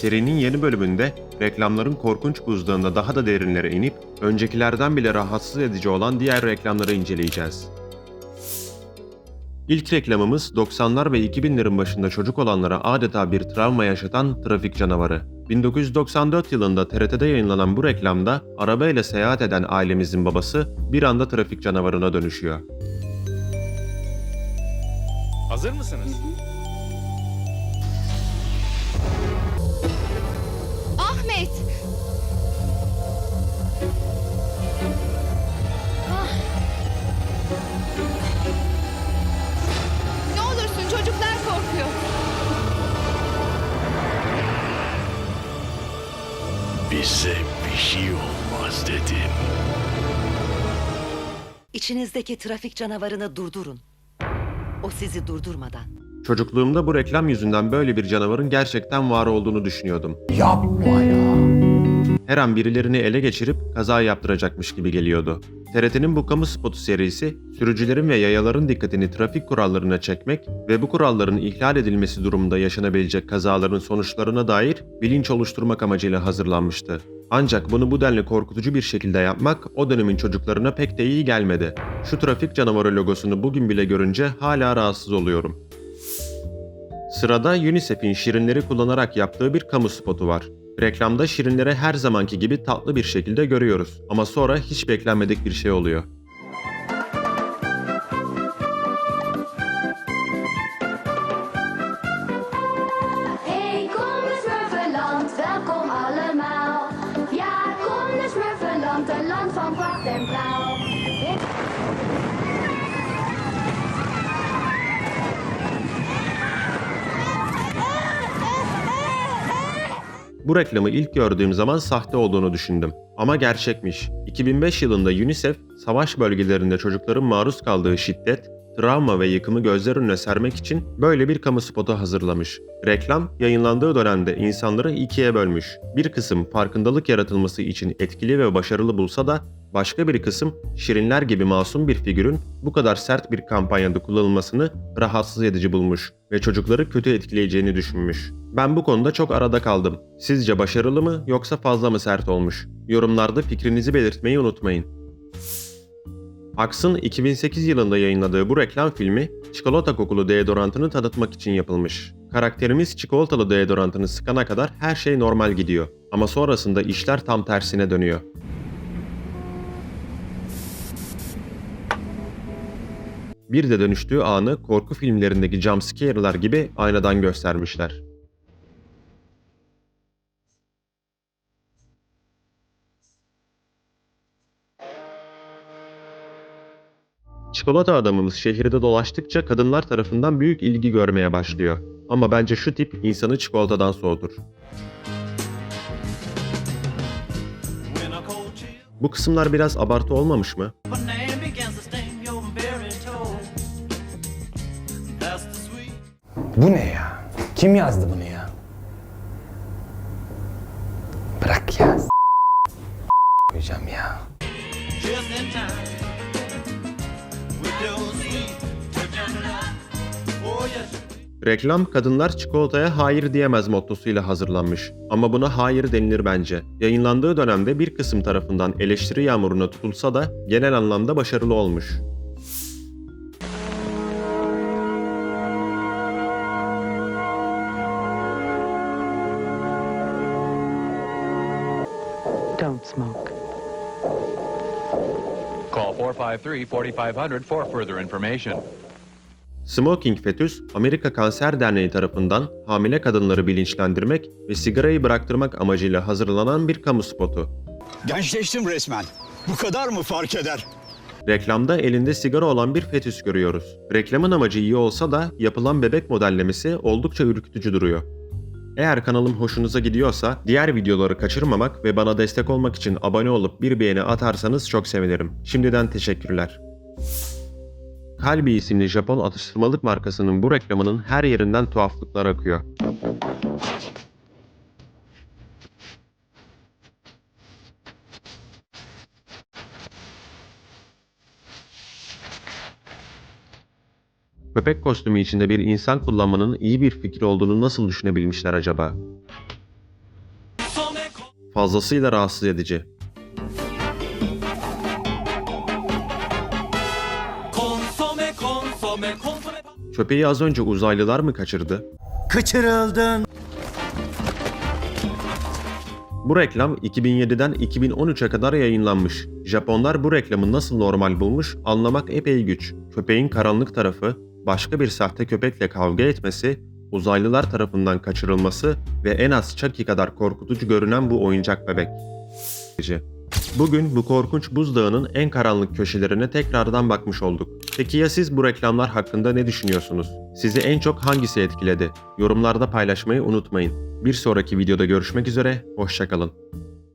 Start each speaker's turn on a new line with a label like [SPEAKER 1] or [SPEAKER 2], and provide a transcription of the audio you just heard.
[SPEAKER 1] Serinin yeni bölümünde reklamların korkunç buzlağında daha da derinlere inip öncekilerden bile rahatsız edici olan diğer reklamları inceleyeceğiz. İlk reklamımız 90'lar ve 2000'lerin başında çocuk olanlara adeta bir travma yaşatan trafik canavarı. 1994 yılında TRT'de yayınlanan bu reklamda arabayla seyahat eden ailemizin babası bir anda trafik canavarına dönüşüyor.
[SPEAKER 2] Hazır mısınız?
[SPEAKER 3] Ahmet!
[SPEAKER 4] Bize bir şey olmaz dedim.
[SPEAKER 5] İçinizdeki trafik canavarını durdurun. O sizi durdurmadan.
[SPEAKER 1] Çocukluğumda bu reklam yüzünden böyle bir canavarın gerçekten var olduğunu düşünüyordum.
[SPEAKER 6] Yapma ya.
[SPEAKER 1] Her an birilerini ele geçirip kaza yaptıracakmış gibi geliyordu. TRT'nin bu kamu spotu serisi, sürücülerin ve yayaların dikkatini trafik kurallarına çekmek ve bu kuralların ihlal edilmesi durumunda yaşanabilecek kazaların sonuçlarına dair bilinç oluşturmak amacıyla hazırlanmıştı. Ancak bunu bu denli korkutucu bir şekilde yapmak o dönemin çocuklarına pek de iyi gelmedi. Şu trafik canavarı logosunu bugün bile görünce hala rahatsız oluyorum. Sırada UNICEF'in şirinleri kullanarak yaptığı bir kamu spotu var. Reklamda şirinleri her zamanki gibi tatlı bir şekilde görüyoruz ama sonra hiç beklenmedik bir şey oluyor.
[SPEAKER 7] Hey, kom eens Smurfenland, welkom
[SPEAKER 1] Bu reklamı ilk gördüğüm zaman sahte olduğunu düşündüm. Ama gerçekmiş. 2005 yılında UNICEF, savaş bölgelerinde çocukların maruz kaldığı şiddet, travma ve yıkımı gözler önüne sermek için böyle bir kamu spotu hazırlamış. Reklam, yayınlandığı dönemde insanları ikiye bölmüş. Bir kısım farkındalık yaratılması için etkili ve başarılı bulsa da başka bir kısım şirinler gibi masum bir figürün bu kadar sert bir kampanyada kullanılmasını rahatsız edici bulmuş ve çocukları kötü etkileyeceğini düşünmüş. Ben bu konuda çok arada kaldım. Sizce başarılı mı yoksa fazla mı sert olmuş? Yorumlarda fikrinizi belirtmeyi unutmayın. Aks'ın 2008 yılında yayınladığı bu reklam filmi, çikolata kokulu deodorantını tanıtmak için yapılmış. Karakterimiz çikolatalı deodorantını sıkana kadar her şey normal gidiyor. Ama sonrasında işler tam tersine dönüyor. Bir de dönüştüğü anı korku filmlerindeki jumpscare'lar gibi aynadan göstermişler. Çikolata adamımız şehirde dolaştıkça kadınlar tarafından büyük ilgi görmeye başlıyor. Ama bence şu tip insanı çikolatadan soğutur. Bu kısımlar biraz abartı olmamış mı?
[SPEAKER 6] Bu ne ya? Kim yazdı bunu ya?
[SPEAKER 1] Reklam kadınlar çikolataya hayır diyemez mottosuyla hazırlanmış. Ama buna hayır denilir bence. Yayınlandığı dönemde bir kısım tarafından eleştiri yağmuruna tutulsa da genel anlamda başarılı olmuş.
[SPEAKER 8] Don't smoke.
[SPEAKER 2] Call 453-4500 for further information.
[SPEAKER 1] Smoking Fetüs, Amerika Kanser Derneği tarafından hamile kadınları bilinçlendirmek ve sigarayı bıraktırmak amacıyla hazırlanan bir kamu spotu.
[SPEAKER 4] Gençleştim resmen. Bu kadar mı fark eder?
[SPEAKER 1] Reklamda elinde sigara olan bir fetüs görüyoruz. Reklamın amacı iyi olsa da yapılan bebek modellemesi oldukça ürkütücü duruyor. Eğer kanalım hoşunuza gidiyorsa diğer videoları kaçırmamak ve bana destek olmak için abone olup bir beğeni atarsanız çok sevinirim. Şimdiden teşekkürler. Kalbi isimli Japon atıştırmalık markasının bu reklamının her yerinden tuhaflıklar akıyor. Köpek kostümü içinde bir insan kullanmanın iyi bir fikir olduğunu nasıl düşünebilmişler acaba? Fazlasıyla rahatsız edici. Köpeği az önce uzaylılar mı kaçırdı?
[SPEAKER 9] Kaçırıldın.
[SPEAKER 1] Bu reklam 2007'den 2013'e kadar yayınlanmış. Japonlar bu reklamı nasıl normal bulmuş anlamak epey güç. Köpeğin karanlık tarafı, başka bir sahte köpekle kavga etmesi, uzaylılar tarafından kaçırılması ve en az Chucky kadar korkutucu görünen bu oyuncak bebek. Bugün bu korkunç buzdağının en karanlık köşelerine tekrardan bakmış olduk. Peki ya siz bu reklamlar hakkında ne düşünüyorsunuz? Sizi en çok hangisi etkiledi? Yorumlarda paylaşmayı unutmayın. Bir sonraki videoda görüşmek üzere, hoşçakalın.